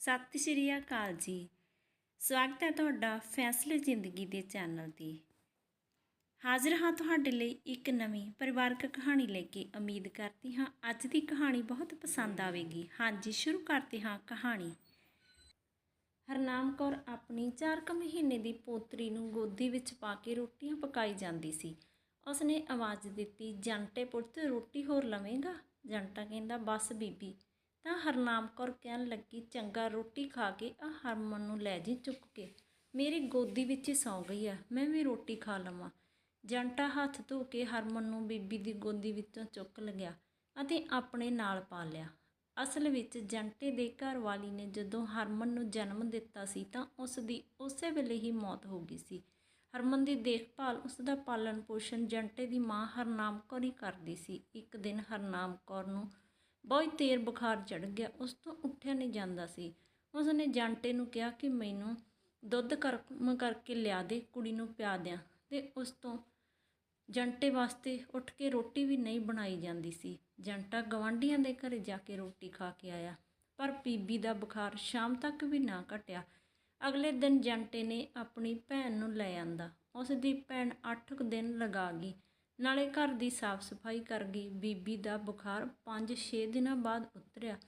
ਸਤਿ ਸ਼੍ਰੀ ਅਕਾਲ ਜੀ। ਸਵਾਗਤ ਹੈ ਤੁਹਾਡਾ ਫੈਸਲੇ ਜ਼ਿੰਦਗੀ ਦੇ ਚੈਨਲ ਤੇ। ਹਾਜ਼ਰ ਹਾਂ ਤੁਹਾਡੇ ਲਈ ਇੱਕ ਨਵੀਂ ਪਰਿਵਾਰਕ ਕਹਾਣੀ ਲੈ ਕੇ ਉਮੀਦ ਕਰਦੀ ਹਾਂ ਅੱਜ ਦੀ ਕਹਾਣੀ ਬਹੁਤ ਪਸੰਦ ਆਵੇਗੀ। ਹਾਂਜੀ, ਸ਼ੁਰੂ ਕਰਦੇ ਹਾਂ ਕਹਾਣੀ। ਹਰਨਾਮ ਕੌਰ ਆਪਣੀ 4 ਕੁ ਮਹੀਨੇ ਦੀ ਪੋਤਰੀ ਨੂੰ ਗੋਦੀ ਵਿੱਚ ਪਾ ਕੇ ਰੋਟੀਆਂ ਪਕਾਈ ਜਾਂਦੀ ਸੀ। ਉਸਨੇ ਆਵਾਜ਼ ਦਿੱਤੀ, ਜੰਟੇ ਪੁੱਤ, ਰੋਟੀ ਹੋਰ ਲਵੇਂਗਾ? ਜੰਟਾ ਕਹਿੰਦਾ, ਬਸ ਬੀਬੀ ਤਾਂ ਹਰਨਾਮ ਕੌਰ ਕਹਿਣ ਲੱਗੀ, ਚੰਗਾ, ਰੋਟੀ ਖਾ ਕੇ ਆ ਹਰਮਨ ਨੂੰ ਲੈ ਜੀ ਚੁੱਕ ਕੇ। ਮੇਰੀ ਗੋਦੀ ਵਿੱਚ ਹੀ ਸੌਂ ਗਈ ਆ, ਮੈਂ ਵੀ ਰੋਟੀ ਖਾ ਲਵਾਂ। ਜੰਟਾ ਹੱਥ ਧੋ ਕੇ ਹਰਮਨ ਨੂੰ ਬੀਬੀ ਦੀ ਗੋਦੀ ਵਿੱਚੋਂ ਚੁੱਕ ਲਿਆ ਅਤੇ ਆਪਣੇ ਨਾਲ ਪਾ ਲਿਆ। ਅਸਲ ਵਿੱਚ ਜੰਟੇ ਦੇ ਘਰ ਵਾਲੀ ਨੇ ਜਦੋਂ ਹਰਮਨ ਨੂੰ ਜਨਮ ਦਿੱਤਾ ਸੀ ਤਾਂ ਉਸ ਦੀ ਉਸੇ ਵੇਲੇ ਹੀ ਮੌਤ ਹੋ ਗਈ ਸੀ। ਹਰਮਨ ਦੀ ਦੇਖਭਾਲ, ਉਸ ਦਾ ਪਾਲਣ ਪੋਸ਼ਣ ਜੰਟੇ ਦੀ ਮਾਂ ਹਰਨਾਮ ਕੌਰ ਹੀ ਕਰਦੀ ਸੀ। ਇੱਕ ਦਿਨ ਹਰਨਾਮ ਕੌਰ ਨੂੰ ਬਹੁਤ ਤੇਰ ਬੁਖਾਰ ਚੜ ਗਿਆ। ਉਸ ਤੋਂ ਉੱਠਿਆ ਨਹੀਂ ਜਾਂਦਾ ਸੀ। ਉਸ ਨੇ ਜੰਟੇ ਨੂੰ ਕਿਹਾ ਕਿ ਮੈਨੂੰ ਦੁੱਧ ਕਰਮ ਕਰਕੇ ਲਿਆ ਦੇ, ਕੁੜੀ ਨੂੰ ਪਿਆ ਦਿਆਂ। ਤੇ ਉਸ ਤੋਂ ਜੰਟੇ ਵਾਸਤੇ ਉੱਠ ਕੇ ਰੋਟੀ ਵੀ ਨਹੀਂ ਬਣਾਈ ਜਾਂਦੀ ਸੀ। ਜੰਟਾ ਗਵਾਂਢੀਆਂ ਦੇ ਘਰੇ ਜਾ ਕੇ ਰੋਟੀ ਖਾ ਕੇ ਆਇਆ, ਪਰ ਬੀਬੀ ਦਾ ਬੁਖਾਰ ਸ਼ਾਮ ਤੱਕ ਵੀ ਨਾ ਘਟਿਆ। ਅਗਲੇ ਦਿਨ ਜੰਟੇ ਨੇ ਆਪਣੀ ਭੈਣ ਨੂੰ ਲੈ ਆਂਦਾ। ਉਸ ਦੀ ਭੈਣ 8 ਕੁ ਦਿਨ ਲਗਾ ਗਈ। ਨਾਲੇ ਘਰ ਦੀ ਸਾਫ਼ ਸਫ਼ਾਈ ਕਰ ਗਈ। ਬੀਬੀ ਦਾ ਬੁਖਾਰ 5-6 ਦਿਨਾਂ ਬਾਅਦ ਉਤਰਿਆ।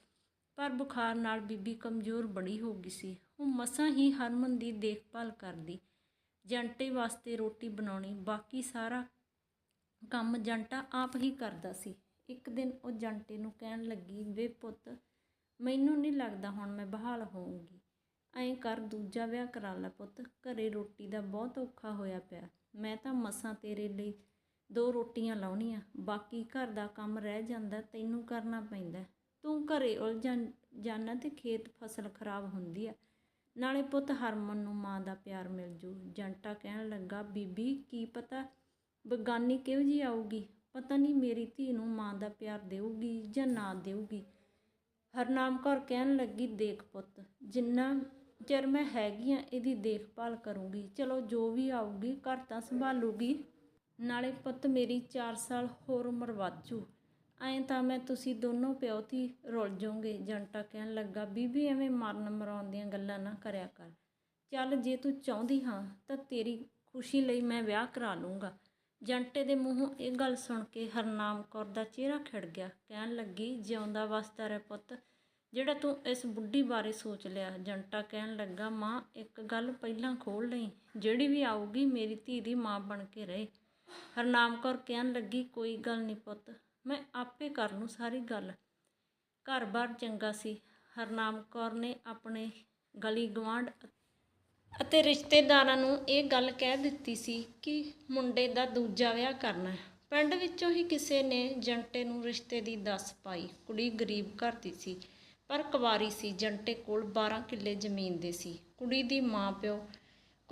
ਪਰ ਬੁਖਾਰ ਨਾਲ ਬੀਬੀ ਕਮਜ਼ੋਰ ਬੜੀ ਹੋ ਗਈ ਸੀ। ਉਹ ਮਸਾਂ ਹੀ ਹਰਮਨ ਦੀ ਦੇਖਭਾਲ ਕਰਦੀ। ਜੰਟੇ ਵਾਸਤੇ ਰੋਟੀ ਬਣਾਉਣੀ, ਬਾਕੀ ਸਾਰਾ ਕੰਮ ਜੰਟਾ ਆਪ ਹੀ ਕਰਦਾ ਸੀ। ਇੱਕ ਦਿਨ ਉਹ ਜੰਟੇ ਨੂੰ ਕਹਿਣ ਲੱਗੀ, ਵੇ ਪੁੱਤ, ਮੈਨੂੰ ਨਹੀਂ ਲੱਗਦਾ ਹੁਣ ਮੈਂ ਬਹਾਲ ਹੋਊਂਗੀ। ਐਂ ਕਰ, ਦੂਜਾ ਵਿਆਹ ਕਰਾ ਲੈ ਪੁੱਤ। ਘਰੇ ਰੋਟੀ ਦਾ ਬਹੁਤ ਔਖਾ ਹੋਇਆ ਪਿਆ। ਮੈਂ ਤਾਂ ਮਸਾਂ ਤੇਰੇ ਲਈ ਦੋ ਰੋਟੀਆਂ ਲਾਉਣੀਆਂ, ਬਾਕੀ ਘਰ ਦਾ ਕੰਮ ਰਹਿ ਜਾਂਦਾ, ਤੈਨੂੰ ਕਰਨਾ ਪੈਂਦਾ। ਤੂੰ ਘਰੇ ਉਲਝਾਂ ਜਾਣਾ ਤੇ ਖੇਤ ਫਸਲ ਖਰਾਬ ਹੁੰਦੀ ਆ। ਨਾਲੇ ਪੁੱਤ ਹਰਮਨ ਨੂੰ ਮਾਂ ਦਾ ਪਿਆਰ ਮਿਲ ਜੂ। ਜੰਟਾ ਕਹਿਣ ਲੱਗਾ, ਬੀਬੀ, ਕੀ ਪਤਾ ਬਗਾਨੀ ਕਿਹੋ ਜੀ ਆਊਗੀ? ਪਤਾ ਨਹੀਂ ਮੇਰੀ ਧੀ ਨੂੰ ਮਾਂ ਦਾ ਪਿਆਰ ਦੇਊਗੀ ਜਾਂ ਨਾ ਦੇਊਗੀ। ਹਰਨਾਮ ਕੌਰ ਕਹਿਣ ਲੱਗੀ, ਦੇਖ ਪੁੱਤ, ਜਿੰਨਾ ਚਿਰ ਮੈਂ ਹੈਗੀ ਆ, ਇਹਦੀ ਦੇਖਭਾਲ ਕਰੂੰਗੀ। ਚਲੋ ਜੋ ਵੀ ਆਊਗੀ, ਘਰ ਤਾਂ ਸੰਭਾਲੂਗੀ। ਨਾਲੇ ਪੁੱਤ ਮੇਰੀ 4 ਸਾਲ ਹੋਰ ਉਮਰ ਵੱਧ ਐਂ ਤਾਂ ਮੈਂ ਤੁਸੀਂ ਦੋਨੋਂ ਪਿਓ ਧੀ ਰੁੱਲ ਜਾਓਗੇ ਜੰਟਾ ਕਹਿਣ ਲੱਗਾ, ਬੀਬੀ ਐਵੇਂ ਮਰਨ ਮਰਾਉਣ ਦੀਆਂ ਗੱਲਾਂ ਨਾ ਕਰਿਆ ਕਰ। ਚੱਲ ਜੇ ਤੂੰ ਚਾਹੁੰਦੀ ਹਾਂ, ਤਾਂ ਤੇਰੀ ਖੁਸ਼ੀ ਲਈ ਮੈਂ ਵਿਆਹ ਕਰਾ ਲੂੰਗਾ ਜੰਟੇ ਦੇ ਮੂੰਹੋਂ ਇਹ ਗੱਲ ਸੁਣ ਕੇ ਹਰਨਾਮ ਕੌਰ ਦਾ ਚਿਹਰਾ ਖਿੜ ਗਿਆ। ਕਹਿਣ ਲੱਗੀ, ਜਿਉਂਦਾ ਵਸਦਾ ਰਹਿ ਪੁੱਤ, ਜਿਹੜਾ ਤੂੰ ਇਸ ਬੁੱਢੀ ਬਾਰੇ ਸੋਚ ਲਿਆ। ਜੰਟਾ ਕਹਿਣ ਲੱਗਾ, ਮਾਂ, ਇੱਕ ਗੱਲ ਪਹਿਲਾਂ ਖੋਲ ਲਈ। ਜਿਹੜੀ ਵੀ ਆਊਗੀ, ਮੇਰੀ ਧੀ ਦੀ ਮਾਂ ਬਣ ਕੇ ਰਹੇ। ਹਰਨਾਮ ਕੌਰ ਕਹਿਣ ਲੱਗੀ, ਕੋਈ ਗੱਲ ਨਹੀਂ ਪੁੱਤ, ਮੈਂ ਆਪੇ ਕਰ ਲੂੰ ਸਾਰੀ ਗੱਲ। ਘਰ-ਬਾਰ ਚੰਗਾ ਸੀ। ਹਰਨਾਮ ਕੌਰ ਨੇ ਆਪਣੇ ਗਲੀ ਗਵਾਂਢ ਅਤੇ ਰਿਸ਼ਤੇਦਾਰਾਂ ਨੂੰ ਇਹ ਗੱਲ ਕਹਿ ਦਿੱਤੀ ਸੀ ਕਿ ਮੁੰਡੇ ਦਾ ਦੂਜਾ ਵਿਆਹ ਕਰਨਾ ਹੈ। ਪਿੰਡ ਵਿੱਚੋਂ ਹੀ ਕਿਸੇ ਨੇ ਜੰਟੇ ਨੂੰ ਰਿਸ਼ਤੇ ਦੀ ਦੱਸ ਪਾਈ। ਕੁੜੀ ਗਰੀਬ ਘਰ ਦੀ ਸੀ, ਪਰ ਕੁਵਾਰੀ ਸੀ। ਜੰਟੇ ਕੋਲ 12 ਕਿੱਲੇ ਜ਼ਮੀਨ ਦੇ ਸੀ। ਕੁੜੀ ਦੀ ਮਾਂ ਪਿਓ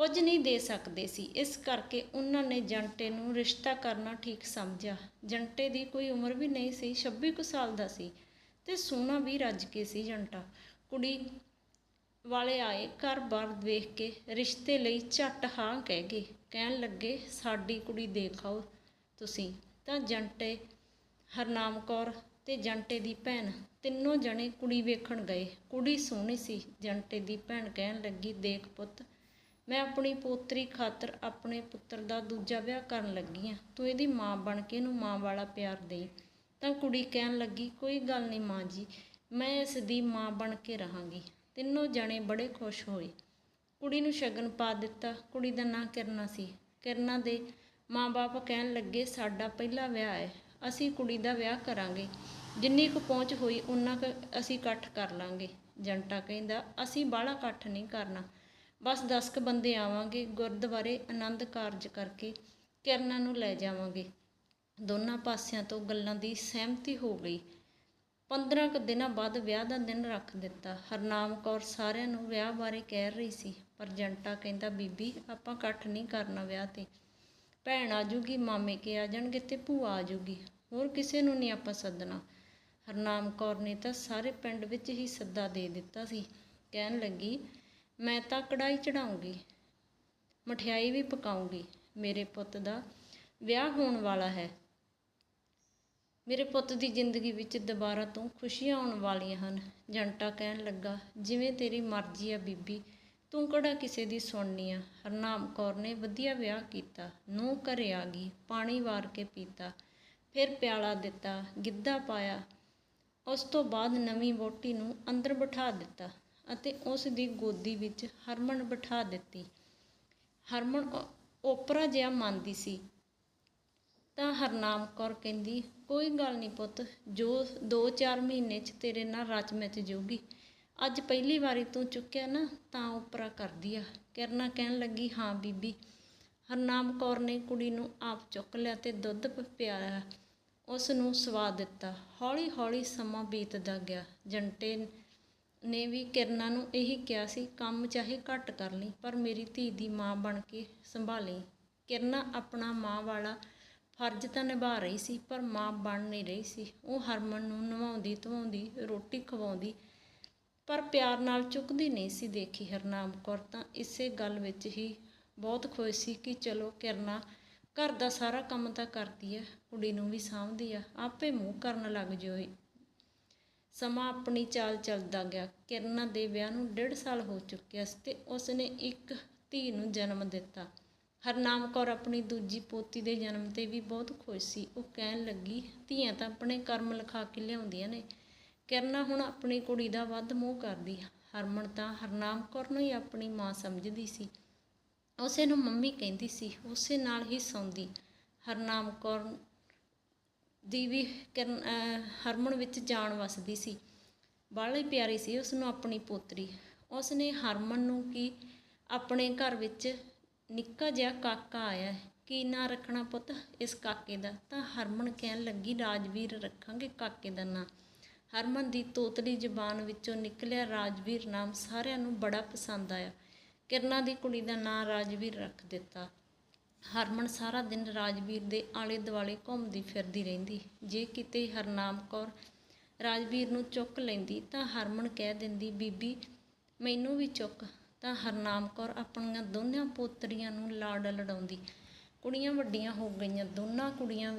ਕੁਝ ਨਹੀਂ ਦੇ ਸਕਦੇ ਸੀ। ਇਸ ਕਰਕੇ ਉਹਨਾਂ ਨੇ ਜੰਟੇ ਨੂੰ ਰਿਸ਼ਤਾ ਕਰਨਾ ਠੀਕ ਸਮਝਿਆ। ਜੰਟੇ ਦੀ ਕੋਈ ਉਮਰ ਵੀ ਨਹੀਂ ਸੀ 26 ਕੁ ਸਾਲ ਦਾ ਸੀ ਤੇ ਸੋਹਣਾ ਵੀ ਰੱਜ ਕੇ ਸੀ ਜੰਟਾ। ਕੁੜੀ ਵਾਲੇ ਆਏ ਘਰ-ਬਾਰ ਵੇਖ ਕੇ ਰਿਸ਼ਤੇ ਲਈ ਝੱਟ ਹਾਂ ਕਹਿ ਗਏ। ਕਹਿਣ ਲੱਗੇ, ਸਾਡੀ ਕੁੜੀ ਦੇਖਾਓ ਤੁਸੀਂ ਤਾਂ ਜੰਟੇ ਹਰਨਾਮ ਕੌਰ ਤੇ ਜੰਟੇ ਦੀ ਭੈਣ ਤਿੰਨੋਂ ਜਣੇ ਕੁੜੀ ਵੇਖਣ ਗਏ। ਕੁੜੀ ਸੋਹਣੀ ਸੀ। ਜੰਟੇ ਦੀ ਭੈਣ ਕਹਿਣ ਲੱਗੀ, ਦੇਖ ਪੁੱਤ ਮੈਂ ਆਪਣੀ ਪੋਤਰੀ ਖਾਤਰ ਆਪਣੇ ਪੁੱਤਰ ਦਾ ਦੂਜਾ ਵਿਆਹ ਕਰਨ ਲੱਗੀ ਆ ਤੂੰ ਇਹਦੀ ਮਾਂ ਬਣ ਕੇ ਇਹਨੂੰ ਮਾਂ ਵਾਲਾ ਪਿਆਰ ਦੇ। ਤਾਂ ਕੁੜੀ ਕਹਿਣ ਲੱਗੀ, ਕੋਈ ਗੱਲ ਨਹੀਂ ਮਾਂ ਜੀ, ਮੈਂ ਇਸ ਦੀ ਮਾਂ ਬਣ ਕੇ ਰਹਾਂਗੀ। ਤਿੰਨੋਂ ਜਣੇ ਬੜੇ ਖੁਸ਼ ਹੋਏ। ਕੁੜੀ ਨੂੰ ਸ਼ਗਨ ਪਾ ਦਿੱਤਾ। ਕੁੜੀ ਦਾ ਨਾਂ ਕਿਰਨਾ ਸੀ। ਕਿਰਨਾ ਦੇ ਮਾਂ-ਬਾਪ ਕਹਿਣ ਲੱਗੇ, ਸਾਡਾ ਪਹਿਲਾ ਵਿਆਹ ਹੈ। ਅਸੀਂ ਕੁੜੀ ਦਾ ਵਿਆਹ ਕਰਾਂਗੇ। ਜਿੰਨੀ ਕੁ ਪਹੁੰਚ ਹੋਈ ਉਨਾ ਕੁ ਅਸੀਂ ਇਕੱਠ ਕਰ ਲਾਂਗੇ। ਜੰਟਾ ਕਹਿੰਦਾ, ਅਸੀਂ ਬਾਹਲਾ ਇਕੱਠ ਨਹੀਂ ਕਰਨਾ। ਬਸ 10 ਕੁ ਬੰਦੇ ਆਵਾਂਗੇ, ਗੁਰਦੁਆਰੇ ਆਨੰਦ ਕਾਰਜ ਕਰਕੇ ਕਿਰਨਾਂ ਨੂੰ ਲੈ ਜਾਵਾਂਗੇ। ਦੋਨਾਂ ਪਾਸਿਆਂ ਤੋਂ ਗੱਲਾਂ ਦੀ ਸਹਿਮਤੀ ਹੋ ਗਈ। 15 ਕੁ ਦਿਨਾਂ ਬਾਅਦ ਵਿਆਹ ਦਾ ਦਿਨ ਰੱਖ ਦਿੱਤਾ। ਹਰਨਾਮ ਕੌਰ ਸਾਰਿਆਂ ਨੂੰ ਵਿਆਹ ਬਾਰੇ ਕਹਿ ਰਹੀ ਸੀ, ਪਰ ਜੰਟਾ ਕਹਿੰਦਾ, ਬੀਬੀ, ਆਪਾਂ ਇਕੱਠ ਨਹੀਂ ਕਰਨਾ ਵਿਆਹ ਤੇ। ਭੈਣ ਆ ਜੂਗੀ, ਮਾਮੇ ਕੇ ਆ ਜਾਣਗੇ ਤੇ ਭੂਆ ਆ ਜੂਗੀ। ਹੋਰ ਕਿਸੇ ਨੂੰ ਨਹੀਂ ਆਪਾਂ ਸੱਦਣਾ। ਹਰਨਾਮ ਕੌਰ ਨੇ ਤਾਂ ਸਾਰੇ ਪਿੰਡ ਵਿੱਚ ਹੀ ਸੱਦਾ ਦੇ ਦਿੱਤਾ ਸੀ। ਕਹਿਣ ਲੱਗੀ ਮੈਂ ਤਾਂ ਕੜਾਈ ਚੜਾਉਂਗੀ, ਮਠਿਆਈ ਵੀ ਪਕਾਉਂਗੀ। ਮੇਰੇ ਪੁੱਤ ਦਾ ਵਿਆਹ ਹੋਣ ਵਾਲਾ ਹੈ। ਮੇਰੇ ਪੁੱਤ ਦੀ ਜ਼ਿੰਦਗੀ ਵਿੱਚ ਦੁਬਾਰਾ ਤੋਂ ਖੁਸ਼ੀਆਂ ਆਉਣ ਵਾਲੀਆਂ ਹਨ। ਜੰਟਾ ਕਹਿਣ ਲੱਗਾ, ਜਿਵੇਂ ਤੇਰੀ ਮਰਜ਼ੀ ਆ ਬੀਬੀ, ਤੂੰ ਕਿਹੜਾ ਕਿਸੇ ਦੀ ਸੁਣਨੀ ਆ? ਹਰਨਾਮ ਕੌਰ ਨੇ ਵਧੀਆ ਵਿਆਹ ਕੀਤਾ ਨੂੰ ਘਰੇ ਆ ਗਈ, ਪਾਣੀ ਵਾਰ ਕੇ ਪੀਤਾ, ਫਿਰ ਪਿਆਲਾ ਦਿੱਤਾ, ਗਿੱਧਾ ਪਾਇਆ। ਉਸ ਤੋਂ ਬਾਅਦ ਨਵੀਂ ਵੋਟੀ ਨੂੰ ਅੰਦਰ ਬਿਠਾ ਦਿੱਤਾ। ਅਤੇ ਉਸ ਦੀ ਗੋਦੀ ਵਿੱਚ ਹਰਮਨ ਬਿਠਾ ਦਿੱਤੀ। ਹਰਮਨ ਓਪਰਾ ਜਿਹਾ ਮੰਨਦੀ ਸੀ। ਤਾਂ ਹਰਨਾਮ ਕੌਰ ਕਹਿੰਦੀ, ਕੋਈ ਗੱਲ ਨਹੀਂ ਪੁੱਤ, ਜੋ 2-4 ਮਹੀਨੇ 'ਚ ਤੇਰੇ ਨਾਲ ਰਚ ਮਿਚ ਜਾਊਗੀ। ਅੱਜ ਪਹਿਲੀ ਵਾਰੀ ਤੂੰ ਚੁੱਕਿਆ ਨਾ, ਤਾਂ ਓਪਰਾ ਕਰਦੀ ਆ। ਕਿਰਨਾ ਕਹਿਣ ਲੱਗੀ, ਹਾਂ ਬੀਬੀ। ਹਰਨਾਮ ਕੌਰ ਨੇ ਕੁੜੀ ਨੂੰ ਆਪ ਚੁੱਕ ਲਿਆ ਤੇ ਦੁੱਧ ਪ- ਪਿਆਇਆ। ਉਸ ਨੂੰ ਸਵਾਦ ਦਿੱਤਾ। ਹੌਲੀ ਹੌਲੀ ਸਮਾਂ ਬੀਤਦਾ ਗਿਆ। ਜੰਟੇ ਨੇ ਵੀ ਕਿਰਨਾ ਨੂੰ ਇਹੀ ਕਿਹਾ ਸੀ, ਕੰਮ ਚਾਹੇ ਘੱਟ ਕਰ ਲਈ, ਪਰ ਮੇਰੀ ਧੀ ਦੀ ਮਾਂ ਬਣ ਕੇ ਸੰਭਾਲੀ ਕਿਰਨਾ ਆਪਣਾ ਮਾਂ ਵਾਲਾ ਫਰਜ਼ ਤਾਂ ਨਿਭਾ ਰਹੀ ਸੀ, ਪਰ ਮਾਂ ਬਣ ਨਹੀਂ ਰਹੀ ਸੀ। ਉਹ ਹਰਮਨ ਨੂੰ ਨਵਾਉਂਦੀ ਧਵਾਉਂਦੀ, ਰੋਟੀ ਖਵਾਉਂਦੀ, ਪਰ ਪਿਆਰ ਨਾਲ ਚੁੱਕਦੀ ਨਹੀਂ ਸੀ। ਦੇਖੀ ਹਰਨਾਮ ਕੌਰ ਤਾਂ ਇਸੇ ਗੱਲ ਵਿੱਚ ਹੀ ਬਹੁਤ ਖੁਸ਼ ਸੀ ਕਿ ਚਲੋ ਕਿਰਨਾ ਘਰ ਦਾ ਸਾਰਾ ਕੰਮ ਤਾਂ ਕਰਦੀ ਹੈ, ਕੁੜੀ ਨੂੰ ਵੀ ਸਾਂਭਦੀ ਆ, ਆਪੇ ਮੂੰਹ ਕਰਨ ਲੱਗ ਜੋਈ ਸਮਾਂ ਆਪਣੀ ਚਾਲ ਚੱਲਦਾ ਗਿਆ। ਕਿਰਨਾ ਦੇ ਵਿਆਹ ਨੂੰ ਡੇਢ ਸਾਲ ਹੋ ਚੁੱਕਿਆ ਸੀ ਤੇ ਉਸ ਨੇ ਇੱਕ ਧੀ ਨੂੰ ਜਨਮ ਦਿੱਤਾ। ਹਰਨਾਮ ਕੌਰ ਆਪਣੀ ਦੂਜੀ ਪੋਤੀ ਦੇ ਜਨਮ ਤੇ ਵੀ ਬਹੁਤ ਖੁਸ਼ ਸੀ। ਉਹ ਕਹਿਣ ਲੱਗੀ, ਧੀਆਂ ਤਾਂ ਆਪਣੇ ਕਰਮ ਲਿਖਾ ਕੇ ਲਿਆਉਂਦੀਆਂ ਨੇ। ਕਿਰਨਾ ਹੁਣ ਆਪਣੀ ਕੁੜੀ ਦਾ ਵੱਧ ਮੋਹ ਕਰਦੀ ਹਰਮਨ ਤਾਂ ਹਰਨਾਮ ਕੌਰ ਨੂੰ ਹੀ ਆਪਣੀ ਮਾਂ ਸਮਝਦੀ ਸੀ। ਉਸੇ ਨੂੰ ਮੰਮੀ ਕਹਿੰਦੀ ਸੀ। ਉਸੇ ਨਾਲ ਹੀ ਸੌਂਦੀ। ਹਰਨਾਮ ਕੌਰ ਦੀ ਵੀ ਕਿਰਨ ਹਰਮਨ ਵਿੱਚ ਜਾਨ ਵਸਦੀ ਸੀ। ਬਾਹਲੀ ਪਿਆਰੀ ਸੀ ਉਸ ਨੂੰ ਆਪਣੀ ਪੋਤਰੀ। ਉਸ ਨੇ ਹਰਮਨ ਨੂੰ ਕੀ ਆਪਣੇ ਘਰ ਵਿੱਚ ਨਿੱਕਾ ਜਿਹਾ ਕਾਕਾ ਆਇਆ ਹੈ ਕੀ ਨਾਂ ਰੱਖਣਾ ਪੁੱਤ ਇਸ ਕਾਕੇ ਦਾ? ਤਾਂ ਹਰਮਨ ਕਹਿਣ ਲੱਗੀ, ਰਾਜਵੀਰ ਰੱਖਾਂਗੇ ਕਾਕੇ ਦਾ ਨਾਂ। ਹਰਮਨ ਦੀ ਤੋਤਲੀ ਜ਼ੁਬਾਨ ਵਿੱਚੋਂ ਨਿਕਲਿਆ ਰਾਜਵੀਰ ਨਾਮ ਸਾਰਿਆਂ ਨੂੰ ਬੜਾ ਪਸੰਦ ਆਇਆ। ਕਿਰਨਾ ਦੀ ਕੁੜੀ ਦਾ ਨਾਂ ਰਾਜਵੀਰ ਰੱਖ ਦਿੱਤਾ। ਹਰਮਨ ਸਾਰਾ ਦਿਨ ਰਾਜਵੀਰ ਦੇ ਆਲੇ ਦੁਆਲੇ ਘੁੰਮਦੀ ਫਿਰਦੀ ਰਹਿੰਦੀ। ਜੇ ਕਿਤੇ ਹਰਨਾਮ ਕੌਰ ਰਾਜਵੀਰ ਨੂੰ ਚੁੱਕ ਲੈਂਦੀ ਤਾਂ ਹਰਮਨ ਕਹਿ ਦਿੰਦੀ, ਬੀਬੀ, ਮੈਨੂੰ ਵੀ ਚੁੱਕ। ਤਾਂ ਹਰਨਾਮ ਕੌਰ ਆਪਣੀਆਂ ਦੋਨਾਂ ਪੋਤਰੀਆਂ ਨੂੰ ਲਾਡ ਲੜਾਉਂਦੀ। ਕੁੜੀਆਂ ਵੱਡੀਆਂ ਹੋ ਗਈਆਂ। ਦੋਨਾਂ ਕੁੜੀਆਂ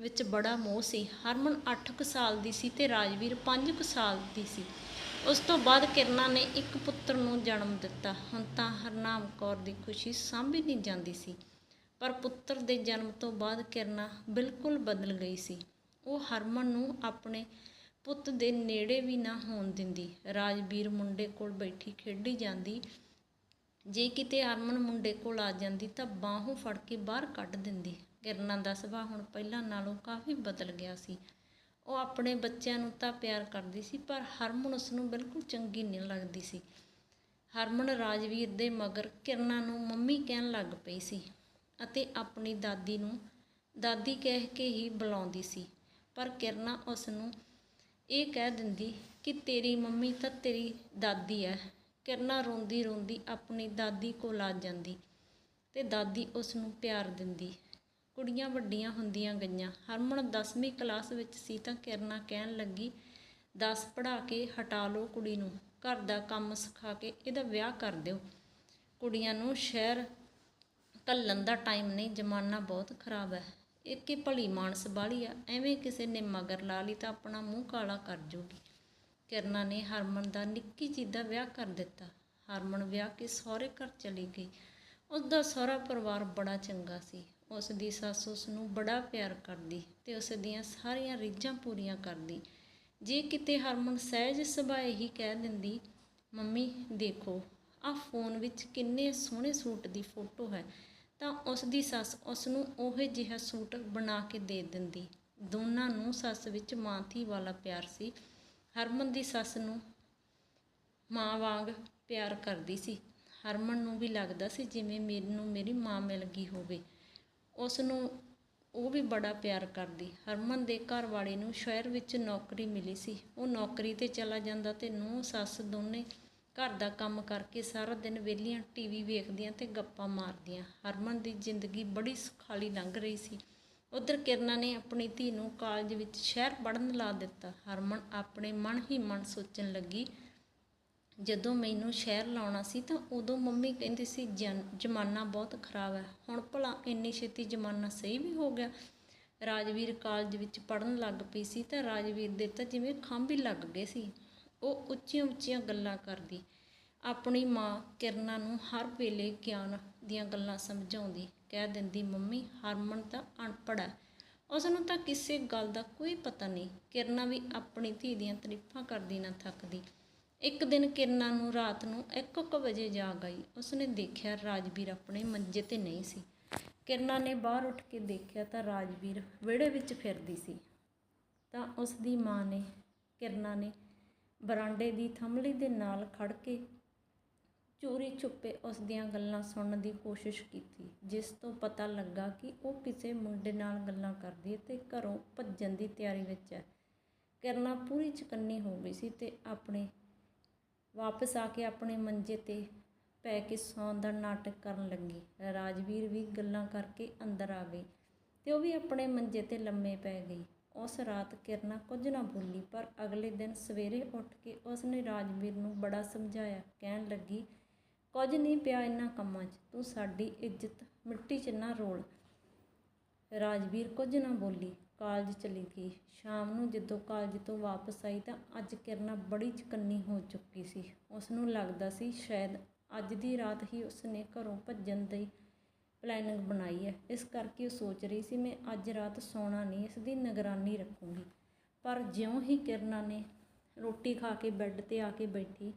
ਵਿੱਚ ਬੜਾ ਮੋਹ ਸੀ। ਹਰਮਨ 8 ਕੁ ਸਾਲ ਦੀ ਸੀ ਤੇ ਰਾਜਵੀਰ 5 ਕੁ ਸਾਲ ਦੀ ਸੀ। ਉਸ ਤੋਂ ਬਾਅਦ ਕਿਰਨਾ ਨੇ ਇੱਕ ਪੁੱਤਰ ਨੂੰ ਜਨਮ ਦਿੱਤਾ। ਹੁਣ ਤਾਂ ਹਰਨਾਮ ਕੌਰ ਦੀ ਖੁਸ਼ੀ ਸਾਂਭੀ ਨਹੀਂ ਜਾਂਦੀ ਸੀ। ਪਰ ਪੁੱਤਰ ਦੇ ਜਨਮ ਤੋਂ ਬਾਅਦ ਕਿਰਨਾ ਬਿਲਕੁਲ ਬਦਲ ਗਈ ਸੀ। ਉਹ ਹਰਮਨ ਨੂੰ ਆਪਣੇ ਪੁੱਤ ਦੇ ਨੇੜੇ ਵੀ ਨਾ ਹੋਣ ਦਿੰਦੀ। ਰਾਜਵੀਰ ਮੁੰਡੇ ਕੋਲ ਬੈਠੀ ਖੇਡੀ ਜਾਂਦੀ। ਜੇ ਕਿਤੇ ਹਰਮਨ ਮੁੰਡੇ ਕੋਲ ਆ ਜਾਂਦੀ ਤਾਂ ਬਾਹੋਂ ਫੜ ਕੇ ਬਾਹਰ ਕੱਢ ਦਿੰਦੀ। ਕਿਰਨਾ ਦਾ ਸੁਭਾਅ ਹੁਣ ਪਹਿਲਾਂ ਨਾਲੋਂ ਕਾਫੀ ਬਦਲ ਗਿਆ ਸੀ। ਉਹ ਆਪਣੇ ਬੱਚਿਆਂ ਨੂੰ ਤਾਂ ਪਿਆਰ ਕਰਦੀ ਸੀ, ਪਰ ਹਰਮਨ ਉਸ ਨੂੰ ਬਿਲਕੁਲ ਚੰਗੀ ਨਹੀਂ ਲੱਗਦੀ ਸੀ। ਹਰਮਨ ਰਾਜਵੀਰ ਦੇ ਮਗਰ ਕਿਰਨਾ ਨੂੰ ਮੰਮੀ ਕਹਿਣ ਲੱਗ ਪਈ ਸੀ ਅਤੇ ਆਪਣੀ ਦਾਦੀ ਨੂੰ ਦਾਦੀ ਕਹਿ ਕੇ ਹੀ ਬੁਲਾਉਂਦੀ ਸੀ। ਪਰ ਕਿਰਨਾ ਉਸ ਨੂੰ ਇਹ ਕਹਿ ਦਿੰਦੀ ਕਿ ਤੇਰੀ ਮੰਮੀ ਤਾਂ ਤੇਰੀ ਦਾਦੀ ਹੈ ਕਿਰਨਾ ਰੋਂਦੀ ਰੋਂਦੀ ਆਪਣੀ ਦਾਦੀ ਕੋਲ ਆ ਜਾਂਦੀ ਤੇ ਦਾਦੀ ਉਸ ਨੂੰ ਪਿਆਰ ਦਿੰਦੀ। ਕੁੜੀਆਂ ਵੱਡੀਆਂ ਹੁੰਦੀਆਂ ਗਈਆਂ। ਹਰਮਨ 10ਵੀਂ ਕਲਾਸ ਵਿੱਚ ਸੀ ਤਾਂ ਕਿਰਨਾ ਕਹਿਣ ਲੱਗੀ 10 ਪੜ੍ਹਾ ਕੇ ਹਟਾ ਲਓ ਕੁੜੀ ਨੂੰ। ਘਰ ਦਾ ਕੰਮ ਸਿਖਾ ਕੇ ਇਹਦਾ ਵਿਆਹ ਕਰ ਦਿਓ। ਕੁੜੀਆਂ ਨੂੰ ਸ਼ਹਿਰ ਘੱਲਣ ਦਾ ਟਾਈਮ ਨਹੀਂ, ਜ਼ਮਾਨਾ ਬਹੁਤ ਖਰਾਬ ਹੈ। ਇਹ ਕਿ ਭਲੀ ਮਾਨਸ ਬਾਲੀ ਆ, ਐਵੇਂ ਕਿਸੇ ਨੇ ਮਗਰ ਲਾ ਲਈ ਤਾਂ ਆਪਣਾ ਮੂੰਹ ਕਾਲਾ ਕਰ ਜੂਗੀ। ਕਿਰਨਾ ਨੇ ਹਰਮਨ ਦਾ ਨਿੱਕੀ ਜੀ ਦਾ ਵਿਆਹ ਕਰ ਦਿੱਤਾ। ਹਰਮਨ ਵਿਆਹ ਕੇ ਸਹੁਰੇ ਘਰ ਚਲੀ ਗਈ। ਉਸ ਦਾ ਸਹੁਰਾ ਪਰਿਵਾਰ ਬੜਾ ਚੰਗਾ ਸੀ। ਉਸ ਦੀ ਸੱਸ ਉਸ ਨੂੰ ਬੜਾ ਪਿਆਰ ਕਰਦੀ ਤੇ ਉਸ ਦੀਆਂ ਸਾਰੀਆਂ ਰੀਝਾਂ ਪੂਰੀਆਂ ਕਰਦੀ। ਜੇ ਕਿਤੇ ਹਰਮਨ ਸਹਿਜ ਸੁਭਾਅ ਹੀ ਕਹਿ ਦਿੰਦੀ, ਮੰਮੀ, ਦੇਖੋ ਆ ਫੋਨ ਵਿੱਚ ਕਿੰਨੇ ਸੋਹਣੇ ਸੂਟ ਦੀ ਫੋਟੋ ਹੈ। ਤਾਂ ਉਸ ਦੀ ਸੱਸ ਉਸ ਨੂੰ ਉਹ ਜਿਹਾ ਸੂਟ ਬਣਾ ਕੇ ਦੇ ਦਿੰਦੀ। ਦੋਨਾਂ ਨੂੰ ਸੱਸ ਵਿੱਚ ਮਾਂ ਧੀ ਵਾਲਾ ਪਿਆਰ ਸੀ। ਹਰਮਨ ਦੀ ਸੱਸ ਨੂੰ ਮਾਂ ਵਾਂਗ ਪਿਆਰ ਕਰਦੀ ਸੀ। ਹਰਮਨ ਨੂੰ ਵੀ ਲੱਗਦਾ ਸੀ ਜਿਵੇਂ ਮੈਨੂੰ ਮੇਰੀ ਮਾਂ ਮਿਲ ਗਈ ਹੋਵੇ। ਉਸ ਨੂੰ ਉਹ ਵੀ ਬੜਾ ਪਿਆਰ ਕਰਦੀ। ਹਰਮਨ ਦੇ ਘਰ ਵਾਲੇ ਨੂੰ ਸ਼ਹਿਰ ਵਿੱਚ ਨੌਕਰੀ ਮਿਲੀ ਸੀ। ਉਹ ਨੌਕਰੀ ਤੇ ਚਲਾ ਜਾਂਦਾ ਤੇ ਨੂੰਹ, ਸੱਸ ਦੋਨੇ ਘਰ ਦਾ ਕੰਮ ਕਰਕੇ ਸਾਰਾ ਦਿਨ ਵਿਹਲੀਆਂ ਟੀਵੀ ਵੇਖਦੀਆਂ ਤੇ ਗੱਪਾਂ ਮਾਰਦੀਆਂ। ਹਰਮਨ ਦੀ ਜ਼ਿੰਦਗੀ ਬੜੀ ਸੁਖਾਲੀ ਲੰਘ ਰਹੀ ਸੀ। ਉਧਰ ਕਿਰਨਾ ਨੇ ਆਪਣੀ ਧੀ ਨੂੰ ਕਾਲਜ ਵਿੱਚ ਸ਼ਹਿਰ ਪੜ੍ਹਨ ਲਾ ਦਿੱਤਾ। ਹਰਮਨ ਆਪਣੇ ਮਨ ਹੀ ਮਨ ਸੋਚਣ ਲੱਗੀ, ਜਦੋਂ ਮੈਨੂੰ ਸ਼ਹਿਰ ਲਾਉਣਾ ਸੀ ਤਾਂ ਉਦੋਂ ਮੰਮੀ ਕਹਿੰਦੀ ਸੀ ਜ਼ਮਾਨਾ ਬਹੁਤ ਖਰਾਬ ਹੈ। ਹੁਣ ਭਲਾ ਇੰਨੀ ਛੇਤੀ ਜ਼ਮਾਨਾ ਸਹੀ ਵੀ ਹੋ ਗਿਆ? ਰਾਜਵੀਰ ਕਾਲਜ ਵਿੱਚ ਪੜਨ ਲੱਗ ਪਈ ਸੀ ਤਾਂ ਰਾਜਵੀਰ ਦੇ ਤਾਂ ਜਿਵੇਂ ਖੰਭ ਹੀ ਲੱਗ ਗਏ ਸੀ। ਉਹ ਉੱਚੀਆਂ ਉੱਚੀਆਂ ਗੱਲਾਂ ਕਰਦੀ। ਆਪਣੀ ਮਾਂ ਕਿਰਨਾਂ ਨੂੰ ਹਰ ਵੇਲੇ ਗਿਆਨ ਦੀਆਂ ਗੱਲਾਂ ਸਮਝਾਉਂਦੀ, ਕਹਿ ਦਿੰਦੀ, ਮੰਮੀ, ਹਰਮਨ ਤਾਂ ਅਨਪੜ੍ਹ ਹੈ। ਉਸ ਨੂੰ ਤਾਂ ਕਿਸੇ ਗੱਲ ਦਾ ਕੋਈ ਪਤਾ ਨਹੀਂ। ਕਿਰਨਾਂ ਵੀ ਆਪਣੀ ਧੀ ਦੀਆਂ ਤਾਰੀਫਾਂ ਕਰਦੀ ਨਾ ਥੱਕਦੀ। ਇੱਕ ਦਿਨ ਕਿਰਨਾਂ ਨੂੰ ਰਾਤ ਨੂੰ 1:00 ਵਜੇ ਜਾਗ ਆਈ। ਉਸਨੇ ਦੇਖਿਆ ਰਾਜਵੀਰ ਆਪਣੇ ਮੰਜੇ ਤੇ ਨਹੀਂ ਸੀ। ਕਿਰਨਾਂ ਨੇ ਬਾਹਰ ਉੱਠ ਕੇ ਦੇਖਿਆ ਤਾਂ ਰਾਜਵੀਰ ਵਿਹੜੇ ਵਿੱਚ ਫਿਰਦੀ ਸੀ। ਤਾਂ ਉਸ ਦੀ ਮਾਂ ਨੇ, ਕਿਰਨਾਂ ਨੇ ਬਰਾਂਡੇ ਦੀ ਥੰਮਲੀ ਦੇ ਨਾਲ ਖੜ੍ਹ ਕੇ ਚੋਰੀ ਛੁਪੇ ਉਸ ਦੀਆਂ ਗੱਲਾਂ ਸੁਣਨ ਦੀ ਕੋਸ਼ਿਸ਼ ਕੀਤੀ, ਜਿਸ ਤੋਂ ਪਤਾ ਲੱਗਾ ਕਿ ਉਹ ਕਿਸੇ ਮੁੰਡੇ ਨਾਲ ਗੱਲਾਂ ਕਰਦੀ ਹੈ ਤੇ ਘਰੋਂ ਭੱਜਣ ਦੀ ਤਿਆਰੀ ਵਿੱਚ ਹੈ। ਕਿਰਨਾ ਪੂਰੀ ਚਕੰਨੀ ਹੋ ਗਈ ਸੀ ਤੇ ਆਪਣੇ, ਵਾਪਸ ਆ ਕੇ ਆਪਣੇ ਮੰਜੇ ਤੇ ਪੈ ਕੇ ਸੌਣ ਦਾ ਨਾਟਕ ਕਰਨ ਲੱਗੀ। ਰਾਜਵੀਰ ਵੀ ਗੱਲਾਂ ਕਰਕੇ ਅੰਦਰ ਆ ਗਈ ਤੇ ਉਹ ਵੀ ਆਪਣੇ ਮੰਜੇ ਤੇ ਲੰਮੇ ਪੈ ਗਈ। ਉਸ ਰਾਤ ਕਿਰਨਾ ਕੁਝ ਨਾ ਬੋਲੀ, ਪਰ ਅਗਲੇ ਦਿਨ ਸਵੇਰੇ ਉੱਠ ਕੇ ਉਸ ਨੇ ਰਾਜਵੀਰ ਨੂੰ ਬੜਾ ਸਮਝਾਇਆ, ਕਹਿਣ ਲੱਗੀ, ਕੁਝ ਨਹੀਂ ਪਿਆ ਇਹਨਾਂ ਕੰਮਾਂ 'ਚ, ਤੂੰ ਸਾਡੀ ਇੱਜ਼ਤ, ਮਿੱਟੀ 'ਚ ਨਾ ਰੋਲ। ਰਾਜਵੀਰ ਕੁਝ ਨਾ ਬੋਲੀ, ਕਾਲਜ ਚਲੀ ਗਈ। ਸ਼ਾਮ ਨੂੰ ਜਦੋਂ ਕਾਲਜ ਤੋਂ ਵਾਪਸ ਆਈ ਤਾਂ ਅੱਜ ਕਿਰਨਾ ਬੜੀ ਚਕੰਨੀ ਹੋ ਚੁੱਕੀ ਸੀ। ਉਸ ਨੂੰ ਲੱਗਦਾ ਸੀ ਸ਼ਾਇਦ ਅੱਜ ਦੀ ਰਾਤ ਹੀ ਉਸਨੇ ਘਰੋਂ ਭੱਜਣ ਦੀ ਪਲੈਨਿੰਗ ਬਣਾਈ ਹੈ। ਇਸ ਕਰਕੇ ਉਹ ਸੋਚ ਰਹੀ ਸੀ, ਮੈਂ ਅੱਜ ਰਾਤ ਸੌਣਾ ਨਹੀਂ, ਇਸ ਦੀ ਨਿਗਰਾਨੀ ਰੱਖੂੰਗੀ। ਪਰ ਜਿਉਂ ਹੀ ਕਿਰਨਾ ਨੇ ਰੋਟੀ ਖਾ ਕੇ ਬੈੱਡ ਤੇ ਆ ਕੇ ਬੈਠੀ,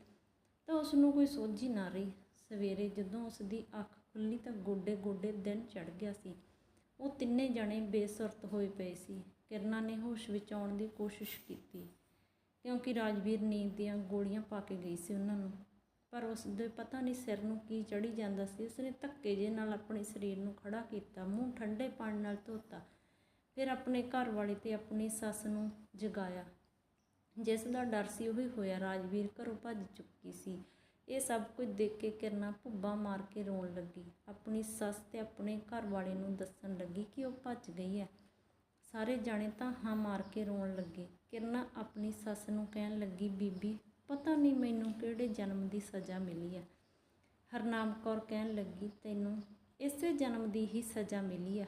ਤਾਂ ਉਸ ਨੂੰ ਕੋਈ ਸੋਝੀ ਨਾ ਰਹੀ। ਸਵੇਰੇ ਜਦੋਂ ਉਸ ਦੀ ਅੱਖ ਖੁੱਲੀ ਤਾਂ ਗੋਡੇ ਗੋਡੇ ਦਿਨ ਚੜ ਗਿਆ ਸੀ। ਉਹ ਤਿੰਨੇ ਜਣੇ ਬੇਸੁਰਤ ਹੋਏ ਪਏ ਸੀ। ਕਿਰਨਾ ਨੇ ਹੋਸ਼ ਵਿੱਚ ਆਉਣ ਦੀ ਕੋਸ਼ਿਸ਼ ਕੀਤੀ, ਕਿਉਂਕਿ ਰਾਜਵੀਰ ਨੀਂਦ ਦੀਆਂ ਗੋਲੀਆਂ ਪਾ ਕੇ ਗਈ ਸੀ ਉਹਨਾਂ ਨੂੰ। ਪਰ ਉਸ ਦੇ ਪਤਾ ਨਹੀਂ ਸਿਰ ਨੂੰ ਕੀ ਚੜੀ ਜਾਂਦਾ ਸੀ। ਉਸਨੇ ਧੱਕੇ ਜੇ ਨਾਲ ਆਪਣੇ ਸਰੀਰ ਨੂੰ ਖੜਾ ਕੀਤਾ, ਮੂੰਹ ਠੰਡੇ ਪਾਣੀ ਨਾਲ ਧੋਤਾ, ਫਿਰ ਆਪਣੇ ਘਰ ਵਾਲੇ ਤੇ ਆਪਣੀ ਸੱਸ ਨੂੰ ਜਗਾਇਆ। ਜਿਸ ਦਾ ਡਰ ਸੀ ਉਹੀ ਹੋਇਆ। ਰਾਜਵੀਰ ਘਰੋਂ ਭੱਜ ਚੁੱਕੀ ਸੀ। ਇਹ ਸਭ ਕੁਝ ਦੇਖ ਕੇ ਕਿਰਨਾ ਭੁੱਬਾ ਮਾਰ ਕੇ ਰੋਣ ਲੱਗੀ। ਆਪਣੀ ਸੱਸ ਤੇ ਆਪਣੇ ਘਰ ਵਾਲੇ ਨੂੰ ਦੱਸਣ ਲੱਗੀ ਕਿ ਉਹ ਭੱਜ ਗਈ ਹੈ। ਸਾਰੇ ਜਾਣੇ ਤਾਂ ਹਾਂ ਮਾਰ ਕੇ ਰੋਣ ਲੱਗੇ। ਕਿਰਨਾ ਆਪਣੀ ਸੱਸ ਨੂੰ ਕਹਿਣ ਲੱਗੀ, ਬੀਬੀ ਪਤਾ ਨਹੀਂ ਮੈਨੂੰ ਕਿਹੜੇ ਜਨਮ ਦੀ ਸਜ਼ਾ ਮਿਲੀ ਹੈ ਹਰਨਾਮ ਕੌਰ ਕਹਿਣ ਲੱਗੀ, ਤੈਨੂੰ ਇਸੇ ਜਨਮ ਦੀ ਹੀ ਸਜ਼ਾ ਮਿਲੀ ਹੈ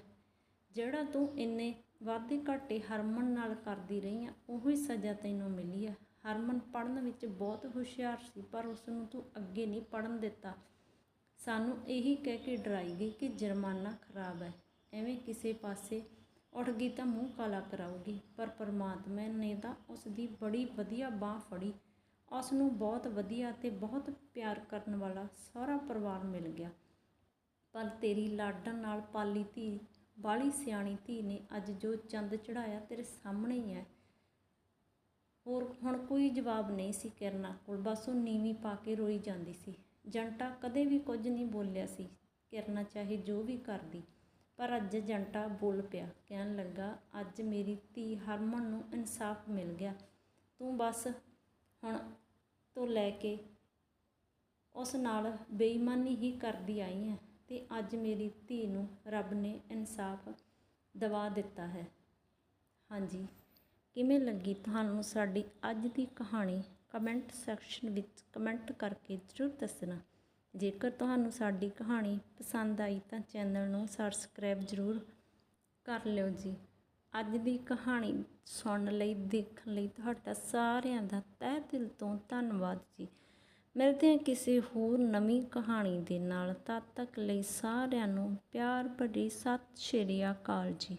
ਜਿਹੜਾ ਤੂੰ ਇੰਨੇ ਵਾਧੇ ਘਾਟੇ ਹਰਮਨ ਨਾਲ ਕਰਦੀ ਰਹੀ ਆ, ਉਹੀ ਸਜ਼ਾ ਤੈਨੂੰ ਮਿਲੀ ਆ। ਹਰਮਨ ਪੜਨ ਵਿੱਚ ਬਹੁਤ ਹੁਸ਼ਿਆਰ ਸੀ, ਪਰ ਉਸ ਨੂੰ ਤੂੰ ਅੱਗੇ ਨਹੀਂ ਪੜਨ ਦਿੱਤਾ। ਸਾਨੂੰ ਇਹੀ ਕਹਿ ਕੇ ਡਰਾਈ ਗਈ ਕਿ ਜੁਰਮਾਨਾ ਖਰਾਬ ਹੈ। ਐਵੇਂ ਕਿਸੇ ਪਾਸੇ ਉੱਠ ਗਈ ਤਾਂ ਮੂੰਹ ਕਾਲਾ ਕਰਾਊਗੀ, ਪਰ ਪਰਮਾਤਮਾ ਨੇ ਤਾਂ ਉਸ ਦੀ ਬੜੀ ਵਧੀਆ ਬਾਹ ਫੜੀ। ਉਸ ਨੂੰ ਬਹੁਤ ਵਧੀਆ ਅਤੇ ਬਹੁਤ ਪਿਆਰ ਕਰਨ ਵਾਲਾ ਸਾਰਾ ਪਰਿਵਾਰ ਮਿਲ ਗਿਆ। ਪਰ ਤੇਰੀ ਲਾਡਾਂ ਨਾਲ ਪਾਲੀ ਧੀ ਬਾਲੀ ਸਿਆਣੀ ਧੀ ਨੇ ਅੱਜ ਜੋ ਚੰਦ ਚੜਾਇਆ ਤੇਰੇ ਸਾਹਮਣੇ ਹੀ ਹੈ। ਹੋਰ ਹੁਣ ਕੋਈ ਜਵਾਬ ਨਹੀਂ ਸੀ ਕਿਰਨਾ ਕੋਲ, ਬਸ ਉਹ ਨੀਵੀਂ ਪਾ ਕੇ ਰੋਈ ਜਾਂਦੀ ਸੀ। ਜੰਟਾ ਕਦੇ ਵੀ ਕੁਝ ਨਹੀਂ ਬੋਲਿਆ ਸੀ, ਕਿਰਨਾ ਚਾਹੇ ਜੋ ਵੀ ਕਰਦੀ। ਪਰ ਅੱਜ ਜੰਟਾ ਬੋਲ ਪਿਆ, ਕਹਿਣ ਲੱਗਾ, ਅੱਜ ਮੇਰੀ ਧੀ ਹਰਮਨ ਨੂੰ ਇਨਸਾਫ ਮਿਲ ਗਿਆ। ਤੂੰ ਬਸ ਹੁਣ ਤੋਂ ਲੈ ਕੇ ਉਸ ਨਾਲ ਬੇਈਮਾਨੀ ਹੀ ਕਰਦੀ ਆਈ ਹੈ ਅਤੇ ਅੱਜ ਮੇਰੀ ਧੀ ਨੂੰ ਰੱਬ ਨੇ ਇਨਸਾਫ ਦਿਵਾ ਦਿੱਤਾ ਹੈ। ਹਾਂਜੀ, ਕਿਵੇਂ ਲੱਗੀ ਤੁਹਾਨੂੰ ਸਾਡੀ ਅੱਜ ਦੀ ਕਹਾਣੀ? ਕਮੈਂਟ ਸੈਕਸ਼ਨ ਵਿੱਚ ਕਮੈਂਟ ਕਰਕੇ ਜ਼ਰੂਰ ਦੱਸਣਾ। ਜੇਕਰ ਤੁਹਾਨੂੰ ਸਾਡੀ ਕਹਾਣੀ ਪਸੰਦ ਆਈ ਤਾਂ ਚੈਨਲ ਨੂੰ ਸਬਸਕ੍ਰਾਈਬ ਜ਼ਰੂਰ ਕਰ ਲਿਓ ਜੀ। ਅੱਜ ਦੀ ਕਹਾਣੀ ਸੁਣਨ ਲਈ, ਦੇਖਣ ਲਈ ਤੁਹਾਡਾ ਸਾਰਿਆਂ ਦਾ ਤਹਿ ਦਿਲ ਤੋਂ ਧੰਨਵਾਦ ਜੀ। ਮਿਲਦੇ ਹਾਂ ਕਿਸੇ ਹੋਰ ਨਵੀਂ ਕਹਾਣੀ ਦੇ ਨਾਲ। ਤਦ ਤੱਕ ਲਈ ਸਾਰਿਆਂ ਨੂੰ ਪਿਆਰ ਭਰੀ ਸਤਿ ਸ਼੍ਰੀ ਅਕਾਲ ਜੀ।